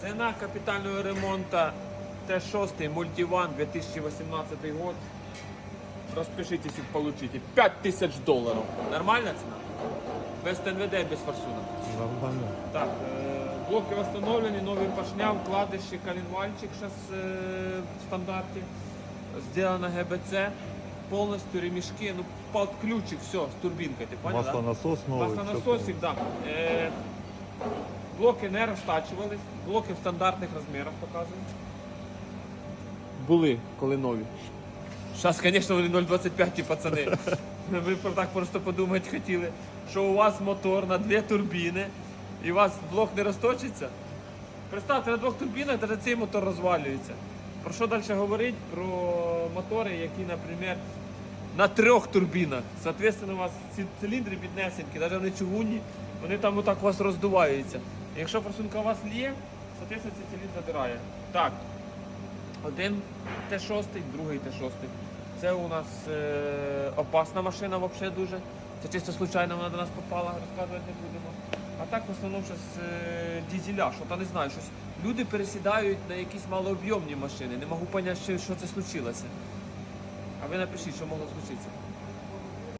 Ціна капітального ремонту Т6 Мультиван 2018 год. Розпишитесь і получите 5000 доларів. Нормальна ціна? Без ТНВД, без форсунок. Так, е, блоки встановлені, нові поршня, вкладиші, коленвальчик зараз в стандарті. Сделано ГБЦ, повністю ремішки, ну под ключик, все, з турбінкою, ти понял? Маслонасос новий. Маслонасосик, да. Блоки не розтачувались, блоки в стандартних розмірах показують. Були, коли нові. Зараз, звісно, вони 0,25 ті пацани. Ви про так просто подумати хотіли, що у вас мотор на дві турбіни і у вас блок не розточиться. Представте, на двох турбінах навіть цей мотор розвалюється. Про що далі говорити? Про мотори, які, наприклад, на трьох турбінах. Соответственно, у вас ці циліндри піднесенькі, навіть вони чугунні, вони там отак у вас роздуваються. Якщо форсунка у вас лє, соответственно, цей циліндр задирає. Так, один Т6, другий Т6. Це у нас е, опасна машина взагалі дуже. Це чисто случайно вона до нас попала, розказувати не будемо. А так в основному зараз е, дізеля, що то не знаю, щось. Люди пересідають на якісь малооб'ємні машини. Не можу зрозуміти, що це случилося. А ви напишіть, що могло случитися.